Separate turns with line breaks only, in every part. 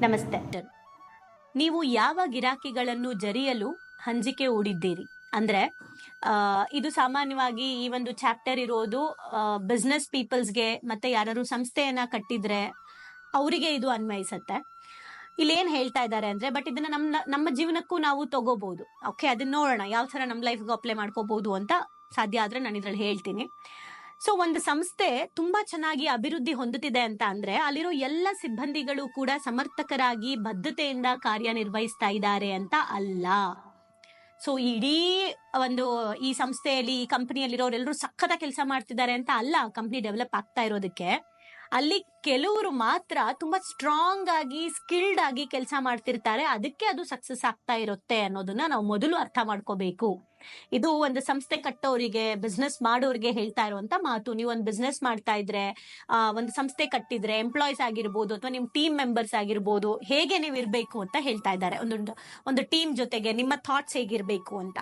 ನಮಸ್ತೆ ನೀವು ಯಾವ ಗಿರಾಕಿಗಳನ್ನು ಜರಿಯಲು ಹಂಚಿಕೆ ಹೂಡಿದ್ದೀರಿ? ಅಂದ್ರೆ ಇದು ಸಾಮಾನ್ಯವಾಗಿ ಈ ಒಂದು ಚಾಪ್ಟರ್ ಇರೋದು ಬಿಸ್ನೆಸ್ ಪೀಪಲ್ಸ್ಗೆ ಮತ್ತೆ ಯಾರು ಸಂಸ್ಥೆಯನ್ನ ಕಟ್ಟಿದ್ರೆ ಅವರಿಗೆ ಇದು ಅನ್ವಯಿಸತ್ತೆ. ಇಲ್ಲಿ ಏನ್ ಹೇಳ್ತಾ ಇದ್ದಾರೆ ಅಂದ್ರೆ ಬಟ್ ಇದನ್ನ ನಮ್ಮ ನಮ್ಮ ಜೀವನಕ್ಕೂ ನಾವು ತಗೋಬಹುದು ಓಕೆ ಅದನ್ನ ನೋಡೋಣ, ಯಾವ ತರ ನಮ್ಮ ಲೈಫ್ಗೆ ಅಪ್ಲೈ ಮಾಡ್ಕೋಬಹುದು ಅಂತ ಸಾಧ್ಯ ಆದ್ರೆ ನಾನು ಇದ್ರಲ್ಲಿ ಹೇಳ್ತೀನಿ. ಸೊ ಒಂದು ಸಂಸ್ಥೆ ತುಂಬಾ ಚೆನ್ನಾಗಿ ಅಭಿವೃದ್ಧಿ ಹೊಂದುತ್ತಿದೆ ಅಂತ ಅಂದ್ರೆ, ಅಲ್ಲಿರೋ ಎಲ್ಲ ಸಿಬ್ಬಂದಿಗಳು ಕೂಡ ಸಮರ್ಥಕರಾಗಿ ಬದ್ಧತೆಯಿಂದ ಕಾರ್ಯನಿರ್ವಹಿಸ್ತಾ ಇದ್ದಾರೆ ಅಂತ ಅಲ್ಲ. ಸೊ ಇಡೀ ಒಂದು ಈ ಸಂಸ್ಥೆಯಲ್ಲಿ, ಈ ಕಂಪನಿಯಲ್ಲಿರೋರೆಲ್ಲರೂ ಸಖತ ಕೆಲಸ ಮಾಡ್ತಿದ್ದಾರೆ ಅಂತ ಅಲ್ಲ ಕಂಪ್ನಿ ಡೆವಲಪ್ ಆಗ್ತಾ ಇರೋದಕ್ಕೆ. ಅಲ್ಲಿ ಕೆಲವರು ಮಾತ್ರ ತುಂಬಾ ಸ್ಟ್ರಾಂಗ್ ಆಗಿ ಸ್ಕಿಲ್ಡ್ ಆಗಿ ಕೆಲಸ ಮಾಡ್ತಿರ್ತಾರೆ. ಅದಕ್ಕೆ ಅದು ಸಕ್ಸಸ್ ಆಗ್ತಾ ಇರುತ್ತೆ ಅನ್ನೋದನ್ನ ನಾವು ಮೊದಲು ಅರ್ಥ ಮಾಡ್ಕೋಬೇಕು. ಇದು ಒಂದು ಸಂಸ್ಥೆ ಕಟ್ಟೋರಿಗೆ ಬಿಸ್ನೆಸ್ ಮಾಡೋರಿಗೆ ಹೇಳ್ತಾ ಇರುವಂತ ಮಾತು. ನೀವು ಒಂದು ಬಿಸ್ನೆಸ್ ಮಾಡ್ತಾ ಇದ್ರೆ ಒಂದು ಸಂಸ್ಥೆ ಕಟ್ಟಿದ್ರೆ ಎಂಪ್ಲಾಯೀಸ್ ಆಗಿರ್ಬೋದು ಅಥವಾ ನಿಮ್ ಟೀಮ್ ಮೆಂಬರ್ಸ್ ಆಗಿರ್ಬೋದು, ಹೇಗೆ ನೀವು ಇರಬೇಕು ಅಂತ ಹೇಳ್ತಾ ಇದ್ದಾರೆ. ಒಂದೊಂದು ಒಂದು ಟೀಮ್ ಜೊತೆಗೆ ನಿಮ್ಮ ಥಾಟ್ಸ್ ಹೇಗಿರ್ಬೇಕು ಅಂತ.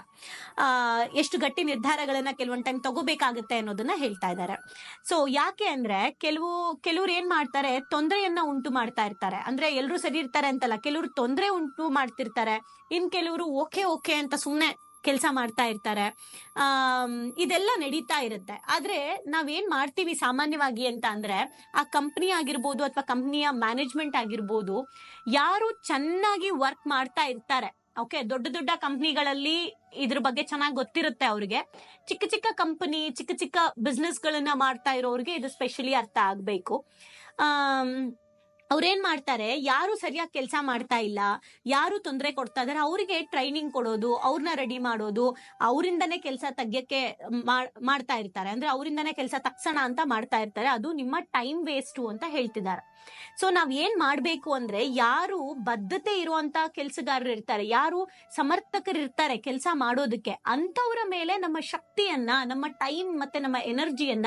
ಎಷ್ಟು ಗಟ್ಟಿ ನಿರ್ಧಾರಗಳನ್ನ ಕೆಲವೊಂದು ಟೈಮ್ ತಗೋಬೇಕಾಗುತ್ತೆ ಅನ್ನೋದನ್ನ ಹೇಳ್ತಾ ಇದ್ದಾರೆ. ಸೊ ಯಾಕೆ ಅಂದ್ರೆ, ಕೆಲವು, ಕೆಲವ್ರು ಏನ್ ಮಾಡ್ತಾರೆ, ತೊಂದರೆಯನ್ನ ಉಂಟು ಮಾಡ್ತಾ ಇರ್ತಾರೆ. ಅಂದ್ರೆ ಎಲ್ರು ಸರಿ ಇರ್ತಾರೆ ಅಂತಲ್ಲ, ಕೆಲವರು ತೊಂದರೆ ಉಂಟು ಮಾಡ್ತಿರ್ತಾರೆ, ಇನ್ ಕೆಲವರು ಓಕೆ ಓಕೆ ಅಂತ ಸುಮ್ಮನೆ ಕೆಲಸ ಮಾಡ್ತಾ ಇರ್ತಾರೆ. ಆ ಇದೆಲ್ಲ ನಡೀತಾ ಇರುತ್ತೆ. ಆದ್ರೆ ನಾವೇನ್ ಮಾಡ್ತೀವಿ ಸಾಮಾನ್ಯವಾಗಿ ಅಂತ ಅಂದ್ರೆ, ಆ ಕಂಪ್ನಿ ಆಗಿರ್ಬೋದು ಅಥವಾ ಕಂಪ್ನಿಯ ಮ್ಯಾನೇಜ್ಮೆಂಟ್ ಆಗಿರ್ಬೋದು, ಯಾರು ಚೆನ್ನಾಗಿ ವರ್ಕ್ ಮಾಡ್ತಾ ಇರ್ತಾರೆ. ಓಕೆ, ದೊಡ್ಡ ದೊಡ್ಡ ಕಂಪ್ನಿಗಳಲ್ಲಿ ಇದ್ರ ಬಗ್ಗೆ ಚೆನ್ನಾಗಿ ಗೊತ್ತಿರುತ್ತೆ ಅವ್ರಿಗೆ. ಚಿಕ್ಕ ಚಿಕ್ಕ ಕಂಪನಿ, ಚಿಕ್ಕ ಚಿಕ್ಕ ಬಿಸ್ನೆಸ್ ಗಳನ್ನ ಮಾಡ್ತಾ ಇರೋರಿಗೆ ಇದು ಸ್ಪೆಷಲಿ ಅರ್ಥ ಆಗ್ಬೇಕು. ಅವ್ರೇನ್ ಮಾಡ್ತಾರೆ? ಯಾರು ಸರಿಯಾಗಿ ಕೆಲಸ ಮಾಡ್ತಾ ಇಲ್ಲ, ಯಾರು ತೊಂದರೆ ಕೊಡ್ತಾ ಇದಾರೆ, ಅವರಿಗೆ ಟ್ರೈನಿಂಗ್ ಕೊಡೋದು ಅವ್ರನ್ನ ರೆಡಿ ಮಾಡೋದು, ಅವರಿಂದನೇ ಕೆಲಸ ತೆಗ್ಯಕ್ಕೆ ಮಾಡ್- ಮಾಡ್ತಾ ಇರ್ತಾರೆ. ಅಂದ್ರೆ ಅವರಿಂದನೇ ಕೆಲಸ ತಕ್ಷಣ ಅಂತ ಮಾಡ್ತಾ ಇರ್ತಾರೆ. ಅದು ನಿಮ್ಮ ಟೈಮ್ ವೇಸ್ಟು ಅಂತ ಹೇಳ್ತಿದ್ದಾರೆ. ಸೊ ನಾವ್ ಏನ್ ಮಾಡ್ಬೇಕು ಅಂದ್ರೆ, ಯಾರು ಬದ್ಧತೆ ಇರುವಂತ ಕೆಲಸಗಾರರು ಇರ್ತಾರೆ, ಯಾರು ಸಮರ್ಥಕರು ಇರ್ತಾರೆ ಕೆಲಸ ಮಾಡೋದಕ್ಕೆ ಅಂತವ್ರ ಮೇಲೆ ನಮ್ಮ ಶಕ್ತಿಯನ್ನ, ನಮ್ಮ ಟೈಮ್ ಮತ್ತೆ ನಮ್ಮ ಎನರ್ಜಿಯನ್ನ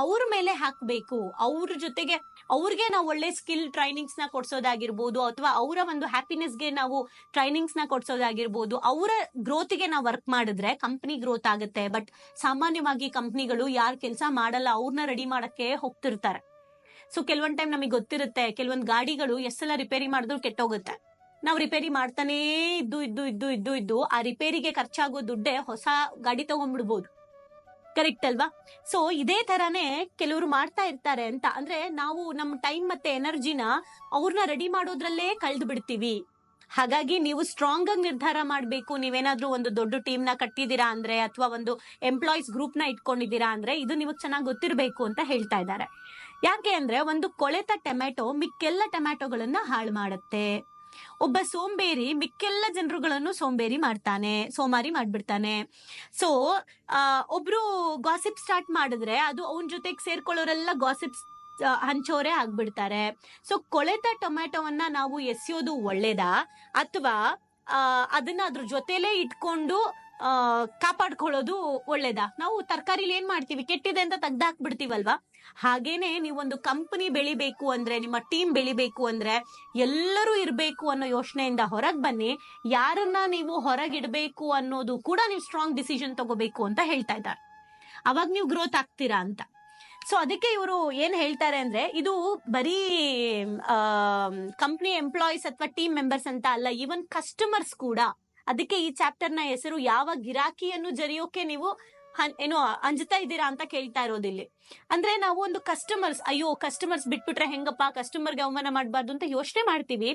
ಅವ್ರ ಮೇಲೆ ಹಾಕ್ಬೇಕು. ಅವ್ರ ಜೊತೆಗೆ ಅವ್ರಿಗೆ ನಾವು ಒಳ್ಳೆ ಸ್ಕಿಲ್ ಟ್ರೈನಿಂಗ್ಸ್ನ ಕೊಡ್ಸೋದಾಗಿರ್ಬೋದು ಅಥವಾ ಅವರ ಒಂದು ಹ್ಯಾಪಿನೆಸ್ಗೆ ನಾವು ಟ್ರೈನಿಂಗ್ಸ್ನ ಕೊಡ್ಸೋದಾಗಿರ್ಬೋದು, ಅವರ ಗ್ರೋತ್ಗೆ ನಾವು ವರ್ಕ್ ಮಾಡಿದ್ರೆ ಕಂಪ್ನಿ ಗ್ರೋತ್ ಆಗುತ್ತೆ. ಬಟ್ ಸಾಮಾನ್ಯವಾಗಿ ಕಂಪ್ನಿಗಳು ಯಾರು ಕೆಲಸ ಮಾಡಲ್ಲ ಅವ್ರನ್ನ ರೆಡಿ ಮಾಡಕ್ಕೆ ಹೋಗ್ತಿರ್ತಾರೆ. ಸೊ ಕೆಲವೊಂದ್ ಟೈಮ್ ನಮಗೆ ಗೊತ್ತಿರುತ್ತೆ, ಕೆಲವೊಂದ್ ಗಾಡಿಗಳು ಎಷ್ಟೆಲ್ಲ ರಿಪೇರಿ ಮಾಡಿದ್ರು ಕೆಟ್ಟೋಗುತ್ತೆ. ನಾವು ರಿಪೇರಿ ಮಾಡ್ತಾನೇ ಇದ್ದು ಇದ್ದು ಇದ್ದು ಇದ್ದು ಇದ್ದು ಆ ರಿಪೇರಿಗೆ ಖರ್ಚಾಗೋ ದುಡ್ಡೇ ಹೊಸ ಗಾಡಿ ತಗೊಂಡ್ಬಿಡ್ಬೋದು. ಕರೆಕ್ಟ್ ಅಲ್ವಾ? ಸೊ ಇದೇ ತರಾನೇ ಕೆಲವರು ಮಾಡ್ತಾ ಇರ್ತಾರೆ ಅಂತ. ಅಂದ್ರೆ ನಾವು ನಮ್ಮ ಟೈಮ್ ಮತ್ತೆ ಎನರ್ಜಿನ ಅವ್ರನ್ನ ರೆಡಿ ಮಾಡೋದ್ರಲ್ಲೇ ಕಳೆದು ಬಿಡ್ತೀವಿ. ಹಾಗಾಗಿ ನೀವು ಸ್ಟ್ರಾಂಗ್ ಆಗಿ ನಿರ್ಧಾರ ಮಾಡಬೇಕು. ನೀವೇನಾದ್ರೂ ಒಂದು ದೊಡ್ಡ ಟೀಮ್ನ ಕಟ್ಟಿದೀರಾ ಅಂದ್ರೆ ಅಥವಾ ಒಂದು ಎಂಪ್ಲಾಯೀಸ್ ಗ್ರೂಪ್ನ ಇಟ್ಕೊಂಡಿದ್ದೀರಾ ಅಂದ್ರೆ ಇದು ನಿಮಗೆ ಚೆನ್ನಾಗಿ ಗೊತ್ತಿರಬೇಕು ಅಂತ ಹೇಳ್ತಾ ಇದ್ದಾರೆ. ಯಾಕೆ ಅಂದ್ರೆ ಒಂದು ಕೊಳೆತ ಟೊಮ್ಯಾಟೊ ಮಿಕ್ಕೆಲ್ಲ ಟೊಮ್ಯಾಟೊಗಳನ್ನ ಹಾಳು ಮಾಡುತ್ತೆ. ಒಬ್ಬ ಸೋಂಬೇರಿ ಮಿಕ್ಕೆಲ್ಲ ಜನರುಗಳನ್ನು ಸೋಂಬೇರಿ ಮಾಡ್ತಾನೆ, ಸೋಮಾರಿ ಮಾಡ್ಬಿಡ್ತಾನೆ. ಸೊ ಒಬ್ರು ಗಾಸಿಪ್ ಸ್ಟಾರ್ಟ್ ಮಾಡಿದ್ರೆ ಅದು ಅವನ ಜೊತೆಗೆ ಸೇರ್ಕೊಳ್ಳೋರೆಲ್ಲ ಗಾಸಿಪ್ಸ್ ಹಂಚೋರೆ ಆಗ್ಬಿಡ್ತಾರೆ. ಸೊ ಕೊಳೆತ ಟೊಮ್ಯಾಟೊವನ್ನ ನಾವು ಎಸೆಯೋದು ಒಳ್ಳೇದಾ? ಅಥವಾ ಅದನ್ನ ಅದ್ರ ಜೊತೆಲೇ ಇಟ್ಕೊಂಡು ಕಾಪಾಡ್ಕೊಳ್ಳೋದು ಒಳ್ಳೇದಾ? ನಾವು ತರಕಾರಿಲಿ ಏನ್ ಮಾಡ್ತೀವಿ? ಕೆಟ್ಟಿದೆ ಅಂತ ತೆಗ್ದಾಕ್ಬಿಡ್ತೀವಲ್ವಾ? ಹಾಗೇನೆ ನೀವೊಂದು ಕಂಪನಿ ಬೆಳಿಬೇಕು ಅಂದ್ರೆ, ನಿಮ್ಮ ಟೀಮ್ ಬೆಳಿಬೇಕು ಅಂದ್ರೆ, ಎಲ್ಲರೂ ಇರಬೇಕು ಅನ್ನೋ ಯೋಚನೆಯಿಂದ ಹೊರಗೆ ಬನ್ನಿ. ಯಾರನ್ನ ನೀವು ಹೊರಗಿಡಬೇಕು ಅನ್ನೋದು ಕೂಡ ನೀವು ಸ್ಟ್ರಾಂಗ್ ಡಿಸಿಷನ್ ತಗೋಬೇಕು ಅಂತ ಹೇಳ್ತಾ ಇದ್ದಾರೆ. ಅವಾಗ ನೀವು ಗ್ರೋತ್ ಆಗ್ತೀರಾ ಅಂತ. ಸೊ ಅದಕ್ಕೆ ಇವರು ಏನ್ ಹೇಳ್ತಾರೆ ಅಂದ್ರೆ, ಇದು ಬರೀ ಕಂಪ್ನಿ ಎಂಪ್ಲಾಯೀಸ್ ಅಥವಾ ಟೀಮ್ ಮೆಂಬರ್ಸ್ ಅಂತ ಅಲ್ಲ ಈವನ್ ಕಸ್ಟಮರ್ಸ್ ಕೂಡ ಅದಕ್ಕೆ ಈ ಚಾಪ್ಟರ್ನ ಹೆಸರು ಯಾವ ಗಿರಾಕಿಯನ್ನು ಜರಿಯೋಕೆ ನೀವು ಏನು ಅಂಜುತ್ತಾ ಇದ್ದೀರಾ ಅಂತ ಕೇಳ್ತಾ ಇರೋದಿಲ್ಲಿ. ಅಂದ್ರೆ ನಾವು ಒಂದು ಕಸ್ಟಮರ್ಸ್ ಅಯ್ಯೋ ಕಸ್ಟಮರ್ಸ್ ಬಿಟ್ಬಿಟ್ರೆ ಹೆಂಗಪ್ಪ ಕಸ್ಟಮರ್ಗೆ ಅವಮಾನ ಮಾಡಬಾರ್ದು ಅಂತ ಯೋಚನೆ ಮಾಡ್ತೀವಿ.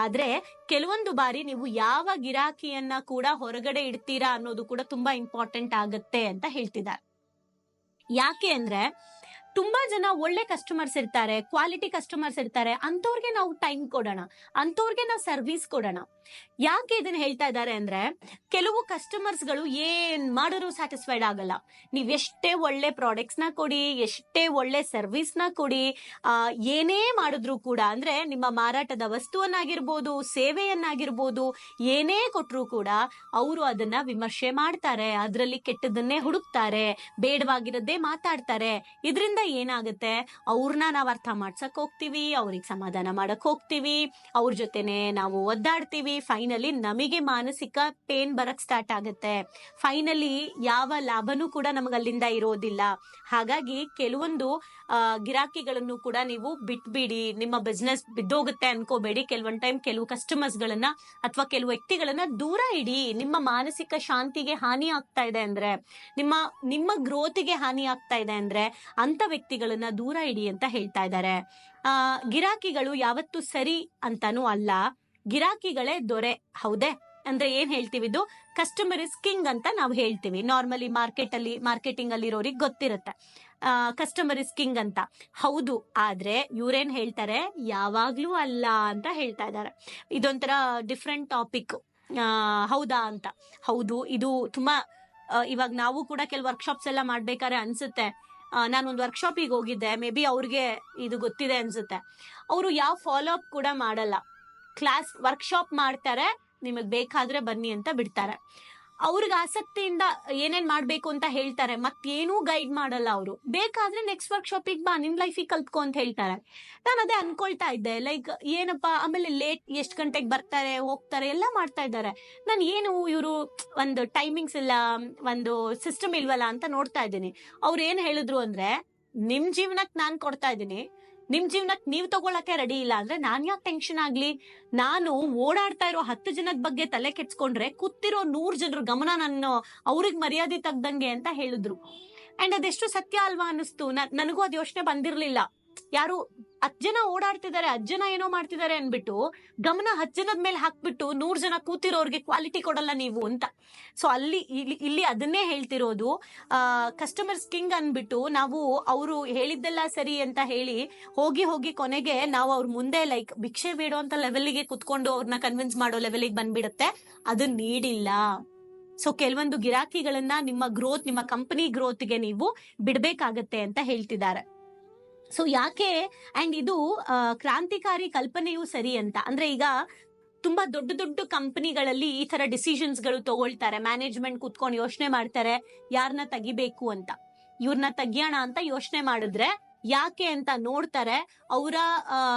ಆದ್ರೆ ಕೆಲವೊಂದು ಬಾರಿ ನೀವು ಯಾವ ಗಿರಾಕಿಯನ್ನ ಕೂಡ ಹೊರಗಡೆ ಇಡ್ತೀರಾ ಅನ್ನೋದು ಕೂಡ ತುಂಬಾ ಇಂಪಾರ್ಟೆಂಟ್ ಆಗುತ್ತೆ ಅಂತ ಹೇಳ್ತಿದ್ದಾರೆ. ಯಾಕೆ ಅಂದ್ರೆ ತುಂಬಾ ಜನ ಒಳ್ಳೆ ಕಸ್ಟಮರ್ಸ್ ಇರ್ತಾರೆ ಕ್ವಾಲಿಟಿ ಕಸ್ಟಮರ್ಸ್ ಇರ್ತಾರೆ ಅಂತವ್ರಿಗೆ ನಾವು ಟೈಮ್ ಕೊಡೋಣ ಅಂತವ್ರಿಗೆ ನಾವು ಸರ್ವಿಸ್ ಕೊಡೋಣ. ಯಾಕೆ ಇದನ್ನ ಹೇಳ್ತಾ ಇದ್ದಾರೆ ಅಂದ್ರೆ ಕೆಲವು ಕಸ್ಟಮರ್ಸ್ಗಳು ಏನ್ ಮಾಡಿದ್ರು ಸ್ಯಾಟಿಸ್ಫೈಡ್ ಆಗಲ್ಲ. ನೀವು ಎಷ್ಟೇ ಒಳ್ಳೆ ಪ್ರಾಡಕ್ಟ್ಸ್ನ ಕೊಡಿ ಎಷ್ಟೇ ಒಳ್ಳೆ ಸರ್ವಿಸ್ನ ಕೊಡಿ ಆ, ಏನೇ ಮಾಡಿದ್ರು ಕೂಡ ಅಂದ್ರೆ ನಿಮ್ಮ ಮಾರಾಟದ ವಸ್ತುವನ್ನಾಗಿರ್ಬೋದು ಸೇವೆಯನ್ನಾಗಿರ್ಬೋದು ಏನೇ ಕೊಟ್ರು ಕೂಡ ಅವರು ಅದನ್ನ ವಿಮರ್ಶೆ ಮಾಡ್ತಾರೆ ಅದರಲ್ಲಿ ಕೆಟ್ಟದನ್ನೇ ಹುಡುಕ್ತಾರೆ ಬೇಡವಾಗಿರೋದೇ ಮಾತಾಡ್ತಾರೆ. ಇದರಿಂದ ಅದರಿಂದ ಏನಾಗುತ್ತೆ? ಅವ್ರನ್ನ ನಾವ್ ಅರ್ಥ ಮಾಡ್ಸಕ್ ಹೋಗ್ತೀವಿ, ಅವ್ರಿಗೆ ಸಮಾಧಾನ ಮಾಡಕ್ ಹೋಗ್ತೀವಿ, ಅವ್ರ ಜೊತೆನೆ ನಾವು ಒದ್ದಾಡ್ತೀವಿ. ಫೈನಲಿ ನಮಗೆ ಮಾನಸಿಕ ಪೇನ್ ಬರಕ್ ಸ್ಟಾರ್ಟ್ ಆಗುತ್ತೆ. ಫೈನಲಿ ಯಾವ ಲಾಭನೂ ಕೂಡ ನಮಗೆ ಅಲ್ಲಿಂದ ಇರೋದಿಲ್ಲ. ಹಾಗಾಗಿ ಕೆಲವೊಂದು ಗಿರಾಕಿಗಳನ್ನು ಕೂಡ ನೀವು ಬಿಟ್ಬಿಡಿ. ನಿಮ್ಮ ಬಿಸ್ನೆಸ್ ಬಿದ್ದೋಗುತ್ತೆ ಅನ್ಕೋಬೇಡಿ. ಕೆಲವೊಂದ್ ಟೈಮ್ ಕೆಲವು ಕಸ್ಟಮರ್ಸ್ ಗಳನ್ನ ಅಥವಾ ಕೆಲವು ವ್ಯಕ್ತಿಗಳನ್ನ ದೂರ ಇಡಿ. ನಿಮ್ಮ ಮಾನಸಿಕ ಶಾಂತಿಗೆ ಹಾನಿ ಆಗ್ತಾ ಇದೆ ಅಂದ್ರೆ, ನಿಮ್ಮ ನಿಮ್ಮ ಗ್ರೋತ್ಗೆ ಹಾನಿ ಆಗ್ತಾ ಇದೆ ಅಂದ್ರೆ, ಅಂತ ವ್ಯಕ್ತಿಗಳನ್ನ ದೂರ ಇಡಿ ಅಂತ ಹೇಳ್ತಾ ಇದ್ದಾರೆ. ಆ, ಗಿರಾಕಿಗಳು ಯಾವತ್ತು ಸರಿ ಅಂತಾನೂ ಅಲ್ಲ. ಗಿರಾಕಿಗಳೇ ದೊರೆ, ಹೌದೇ? ಅಂದ್ರೆ ಏನ್ ಹೇಳ್ತೀವಿ ಇದು? ಕಸ್ಟಮರ್ ಇಸ್ ಕಿಂಗ್ ಅಂತ ನಾವು ಹೇಳ್ತೀವಿ. ನಾರ್ಮಲಿ ಮಾರ್ಕೆಟ್ ಅಲ್ಲಿ ಮಾರ್ಕೆಟಿಂಗ್ ಅಲ್ಲಿ ಇರೋರಿಗೆ ಗೊತ್ತಿರುತ್ತೆ. ಕಸ್ಟಮರ್ ಇಸ್ ಕಿಂಗ್ ಅಂತ. ಹೌದು, ಆದ್ರೆ ಇವ್ರೇನ್ ಹೇಳ್ತಾರೆ? ಯಾವಾಗ್ಲೂ ಅಲ್ಲ ಅಂತ ಹೇಳ್ತಾ ಇದ್ದಾರೆ. ಇದೊಂಥರ ಡಿಫ್ರೆಂಟ್ ಟಾಪಿಕ್ ಹೌದಾ ಅಂತ. ಹೌದು, ಇದು ತುಂಬಾ ಇವಾಗ ನಾವು ಕೂಡ ಕೆಲವು ವರ್ಕ್ಶಾಪ್ಸ್ ಎಲ್ಲ ಮಾಡ್ಬೇಕಾದ್ರೆ ಅನ್ಸುತ್ತೆ. ನಾನು ಒಂದು ವರ್ಕ್ಶಾಪಿಗೆ ಹೋಗಿದ್ದೆ. ಮೇ ಬಿ ಅವ್ರಿಗೆ ಇದು ಗೊತ್ತಿದೆ ಅನ್ಸುತ್ತೆ. ಅವರು ಯಾವ ಫಾಲೋ ಅಪ್ ಕೂಡ ಮಾಡಲ್ಲ. ಕ್ಲಾಸ್ ವರ್ಕ್ಶಾಪ್ ಮಾಡ್ತಾರೆ. ನಿಮಗೆ ಬೇಕಾದ್ರೆ ಬನ್ನಿ ಅಂತ ಬಿಡ್ತಾರೆ. ಅವ್ರಿಗೆ ಆಸಕ್ತಿಯಿಂದ ಏನೇನ್ ಮಾಡ್ಬೇಕು ಅಂತ ಹೇಳ್ತಾರೆ ಮತ್ತೇನೂ ಗೈಡ್ ಮಾಡಲ್ಲ ಅವರು. ಬೇಕಾದ್ರೆ ನೆಕ್ಸ್ಟ್ ವರ್ಕ್ಶಾಪಿಗೆ ಬಾ, ನಿನ್ ಲೈಫಿಗೆ ಕಲ್ತ್ಕೊ ಅಂತ ಹೇಳ್ತಾರೆ. ನಾನು ಅದೇ ಅನ್ಕೊಳ್ತಾ ಇದ್ದೆ ಲೈಕ್ ಏನಪ್ಪಾ, ಆಮೇಲೆ ಲೇಟ್ ಎಷ್ಟು ಗಂಟೆಗೆ ಬರ್ತಾರೆ, ಹೋಗ್ತಾರೆ, ಎಲ್ಲ ಮಾಡ್ತಾ ಇದ್ದಾರೆ. ನಾನು ಏನು ಇವರು ಒಂದು ಟೈಮಿಂಗ್ಸ್ ಇಲ್ಲ, ಒಂದು ಸಿಸ್ಟಮ್ ಇಲ್ವಲ್ಲ ಅಂತ ನೋಡ್ತಾ ಇದ್ದೀನಿ. ಅವ್ರು ಏನ್ ಹೇಳಿದ್ರು ಅಂದ್ರೆ, ನಿಮ್ ಜೀವನಕ್ಕೆ ನಾನು ಕೊಡ್ತಾ ಇದ್ದೀನಿ ನಿಮ್ ಜೀವನಕ್ ನೀವ್ ತಗೊಳಕ್ಕೆ ರೆಡಿ ಇಲ್ಲ ಅಂದ್ರೆ ನಾನ್ ಯಾಕೆ ಟೆನ್ಷನ್ ಆಗ್ಲಿ? ನಾನು ಓಡಾಡ್ತಾ ಇರೋ ಹತ್ತು ಜನದ ಬಗ್ಗೆ ತಲೆ ಕೆಡ್ಸ್ಕೊಂಡ್ರೆ ಕೂತಿರೋ ನೂರ್ ಜನರ ಗಮನ ನಾನು ಅವ್ರಿಗೆ ಮರ್ಯಾದೆ ತಗ್ದಂಗೆ ಅಂತ ಹೇಳಿದ್ರು. ಅಂಡ್ ಅದೆಷ್ಟು ಸತ್ಯ ಅಲ್ವಾ ಅನ್ನಿಸ್ತು. ನನಗೂ ಅದ್ ಯೋಚನೆ ಬಂದಿರ್ಲಿಲ್ಲ. ಯಾರು ಹತ್ ಓಡಾಡ್ತಿದ್ದಾರೆ ಹತ್ ಜನ ಏನೋ ಮಾಡ್ತಿದ್ದಾರೆ ಅನ್ಬಿಟ್ಟು ಗಮನ ಹತ್ ಮೇಲೆ ಹಾಕ್ಬಿಟ್ಟು ನೂರ್ ಜನ ಕೂತಿರೋರ್ಗೆ ಕ್ವಾಲಿಟಿ ಕೊಡಲ್ಲ ನೀವು ಅಂತ. ಸೊ ಅಲ್ಲಿ ಇಲ್ಲಿ ಇಲ್ಲಿ ಅದನ್ನೇ ಹೇಳ್ತಿರೋದು ಕಸ್ಟಮರ್ಸ್ ಕಿಂಗ್ ಅನ್ಬಿಟ್ಟು ನಾವು ಅವರು ಹೇಳಿದ್ದೆಲ್ಲ ಸರಿ ಅಂತ ಹೇಳಿ ಹೋಗಿ ಹೋಗಿ ಕೊನೆಗೆ ನಾವು ಅವ್ರ ಮುಂದೆ ಲೈಕ್ ಭಿಕ್ಷೆ ಬೇಡೋ ಅಂತ ಲೆವೆಲ್ಗೆ ಕುತ್ಕೊಂಡು ಅವ್ರನ್ನ ಕನ್ವಿನ್ಸ್ ಮಾಡೋ ಲೆವೆಲ್ಗೆ ಬಂದ್ಬಿಡುತ್ತೆ. ಅದನ್ನ ನೀಡಿಲ್ಲ. ಸೊ ಕೆಲವೊಂದು ಗಿರಾಕಿಗಳನ್ನ ನಿಮ್ಮ ಗ್ರೋತ್ ನಿಮ್ಮ ಕಂಪನಿ ಗ್ರೋತ್ಗೆ ನೀವು ಬಿಡ್ಬೇಕಾಗತ್ತೆ ಅಂತ ಹೇಳ್ತಿದ್ದಾರೆ. ಸೊ ಯಾಕೆ? ಅಂಡ್ ಇದು ಕ್ರಾಂತಿಕಾರಿ ಕಲ್ಪನೆಯೂ ಸರಿ ಅಂತ. ಅಂದ್ರೆ ಈಗ ತುಂಬಾ ದೊಡ್ಡ ದೊಡ್ಡ ಕಂಪನಿಗಳಲ್ಲಿ ಈ ತರ ಡಿಸಿಷನ್ಸ್ಗಳು ತಗೊಳ್ತಾರೆ. ಮ್ಯಾನೇಜ್ಮೆಂಟ್ ಕುತ್ಕೊಂಡು ಯೋಚನೆ ಮಾಡ್ತಾರೆ ಯಾರನ್ನ ತೆಗಿಬೇಕು ಅಂತ. ಇವ್ರನ್ನ ತೆಗಿಯೋಣ ಅಂತ ಯೋಚನೆ ಮಾಡಿದ್ರೆ ಯಾಕೆ ಅಂತ ನೋಡ್ತಾರೆ. ಅವರ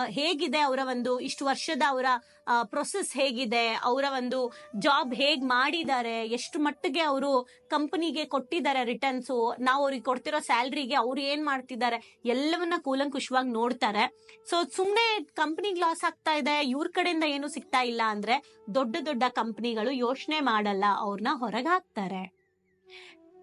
ಹೇಗಿದೆ? ಅವರ ಒಂದು ಇಷ್ಟು ವರ್ಷದ ಅವರ ಪ್ರೊಸೆಸ್ ಹೇಗಿದೆ? ಅವರ ಒಂದು ಜಾಬ್ ಹೇಗ್ ಮಾಡಿದ್ದಾರೆ? ಎಷ್ಟು ಮಟ್ಟಿಗೆ ಅವರು ಕಂಪನಿಗೆ ಕೊಟ್ಟಿದ್ದಾರೆ ರಿಟರ್ನ್ಸ್ ನಾವು ಅವ್ರಿಗೆ ಕೊಡ್ತಿರೋ ಸ್ಯಾಲ್ರಿಗೆ ಅವ್ರು ಏನ್ ಮಾಡ್ತಿದ್ದಾರೆ? ಎಲ್ಲವನ್ನ ಕೂಲಂಕುಷವಾಗಿ ನೋಡ್ತಾರೆ. ಸೊ ಸುಮ್ಮನೆ ಕಂಪ್ನಿಗೆ ಲಾಸ್ ಆಗ್ತಾ ಇದೆ. ಇವ್ರ ಕಡೆಯಿಂದ ಏನು ಸಿಗ್ತಾ ಇಲ್ಲ ಅಂದ್ರೆ ದೊಡ್ಡ ದೊಡ್ಡ ಕಂಪನಿಗಳು ಯೋಚನೆ ಮಾಡಲ್ಲ. ಅವ್ರನ್ನ ಹೊರಗೆ ಹಾಕ್ತಾರೆ.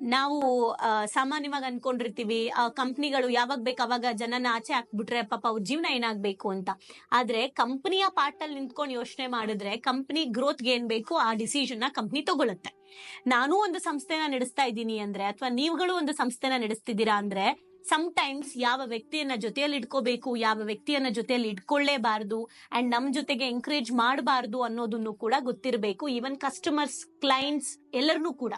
ನಾವು ಸಾಮಾನ್ಯವಾಗಿ ಅನ್ಕೊಂಡಿರ್ತೀವಿ, ಆ, ಕಂಪ್ನಿಗಳು ಯಾವಾಗ ಬೇಕು ಅವಾಗ ಜನನ ಆಚೆ ಹಾಕ್ಬಿಟ್ರೆ ಪಾಪ ಅವ್ರ ಜೀವನ ಏನಾಗ್ಬೇಕು ಅಂತ. ಆದ್ರೆ ಕಂಪ್ನಿಯ ಪಾರ್ಟ್ ಅಲ್ಲಿ ನಿಂತ್ಕೊಂಡು ಯೋಚನೆ ಮಾಡಿದ್ರೆ ಕಂಪ್ನಿ ಗ್ರೋತ್ಗೆ ಏನ್ ಬೇಕು ಆ ಡಿಸಿಷನ್ನ ಕಂಪ್ನಿ ತಗೊಳುತ್ತೆ. ನಾನು ಒಂದು ಸಂಸ್ಥೆನ ನಡೆಸ್ತಾ ಇದ್ದೀನಿ ಅಂದ್ರೆ, ಅಥವಾ ನೀವುಗಳು ಒಂದು ಸಂಸ್ಥೆನ ನಡೆಸ್ತಿದ್ದೀರಾ ಅಂದ್ರೆ ಟೈಮ್ಸ್ ಯಾವ ವ್ಯಕ್ತಿಯನ್ನ ಜೊತೆಯಲ್ಲಿ ಇಟ್ಕೋಬೇಕು, ಯಾವ ವ್ಯಕ್ತಿಯನ್ನ ಜೊತೆಯಲ್ಲಿ ಇಟ್ಕೊಳ್ಳೇಬಾರದು ಅಂಡ್ ನಮ್ ಜೊತೆಗೆ ಎಂಕರೇಜ್ ಮಾಡಬಾರದು ಅನ್ನೋದನ್ನು ಕೂಡ ಗೊತ್ತಿರಬೇಕು ಈವನ್ ಕಸ್ಟಮರ್ಸ್ ಕ್ಲೈಂಟ್ಸ್ ಎಲ್ಲರನ್ನೂ ಕೂಡ.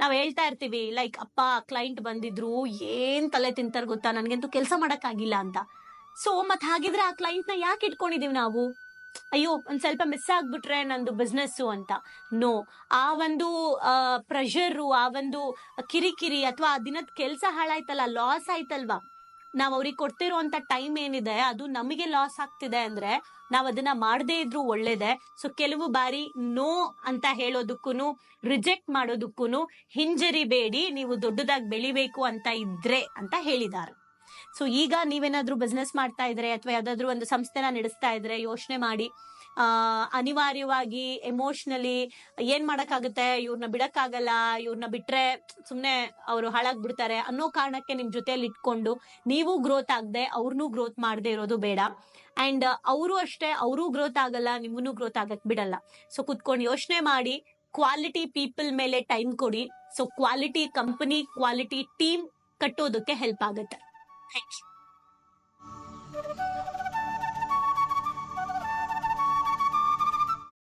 ನಾವ್ ಹೇಳ್ತಾ ಇರ್ತೀವಿ ಲೈಕ್ ಅಪ್ಪ ಕ್ಲೈಂಟ್ ಬಂದಿದ್ರು, ಏನ್ ತಲೆ ತಿಂತಾರ ಗೊತ್ತಾ? ನನ್ಗಂತೂ ಕೆಲಸ ಮಾಡಕ್ಕಾಗಿಲ್ಲ ಅಂತ. ಸೊ ಮತ್ ಹಾಗಿದ್ರೆ ಆ ಕ್ಲೈಂಟ್ನ ಯಾಕೆ ಇಟ್ಕೊಂಡಿದೀವಿ ನಾವು? ಅಯ್ಯೋ, ಒಂದ್ ಸ್ವಲ್ಪ ಮಿಸ್ ಆಗ್ಬಿಟ್ರೆ ನಂದು ಬಿಸ್ನೆಸ್ ಅಂತ. ನೋ ಆ ಒಂದು ಪ್ರೆಷರು ಆ ಒಂದು ಕಿರಿಕಿರಿ ಅಥವಾ ಆ ದಿನದ ಕೆಲಸ ಹಾಳಾಯ್ತಲ್ಲ ಲಾಸ್ ಆಯ್ತಲ್ವಾ? ನಾವ್ ಅವ್ರಿಗೆ ಕೊಡ್ತಿರುವಂತ ಟೈಮ್ ಏನಿದೆ, ಅದು ನಮಗೆ ಲಾಸ್ ಆಗ್ತಿದೆ ಅಂದ್ರೆ ನಾವ್ ಅದನ್ನ ಮಾಡದೇ ಇದ್ರು ಒಳ್ಳೇದೆ. ಸೊ ಕೆಲವು ಬಾರಿ ನೋ ಅಂತ ಹೇಳೋದಕ್ಕೂ ರಿಜೆಕ್ಟ್ ಮಾಡೋದಕ್ಕೂ ಹಿಂಜರಿಬೇಡಿ, ನೀವು ದೊಡ್ಡದಾಗಿ ಬೆಳಿಬೇಕು ಅಂತ ಇದ್ರೆ ಅಂತ ಹೇಳಿದ್ದಾರೆ ಸೊ ಈಗ ನೀವೇನಾದ್ರೂ ಬಿಸ್ನೆಸ್ ಮಾಡ್ತಾ ಇದ್ರೆ ಅಥವಾ ಯಾವ್ದಾದ್ರು ಒಂದು ಸಂಸ್ಥೆನ ನಡೆಸ್ತಾ ಇದ್ರೆ ಯೋಚನೆ ಮಾಡಿ ಅನಿವಾರ್ಯವಾಗಿ ಎಮೋಷನಲಿ ಏನ್ ಮಾಡಕ್ಕಾಗುತ್ತೆ? ಇವ್ರನ್ನ ಬಿಡಕ್ಕಾಗಲ್ಲ ಇವ್ರನ್ನ ಬಿಟ್ರೆ ಸುಮ್ನೆ ಅವರು ಹಾಳಾಗ್ಬಿಡ್ತಾರೆ ಅನ್ನೋ ಕಾರಣಕ್ಕೆ ನಿಮ್ ಜೊತೆಯಲ್ಲಿ ಇಟ್ಕೊಂಡು ನೀವು ಗ್ರೋತ್ ಆಗದೆ ಅವ್ರನ್ನೂ ಗ್ರೋತ್ ಮಾಡದೆ ಇರೋದು ಬೇಡ. ಅಂಡ್ ಅವರು ಅಷ್ಟೇ, ಅವರು ಗ್ರೋತ್ ಆಗಲ್ಲ ನಿಮ್ಮನ್ನು ಗ್ರೋತ್ ಆಗಕ್ ಬಿಡಲ್ಲ. ಸೊ ಕುತ್ಕೊಂಡು ಯೋಚನೆ ಮಾಡಿ ಕ್ವಾಲಿಟಿ ಪೀಪಲ್ ಮೇಲೆ ಟೈಮ್ ಕೊಡಿ. So quality company quality team ಕಟ್ಟೋದಕ್ಕೆ ಹೆಲ್ಪ್ ಆಗುತ್ತೆ. Thank you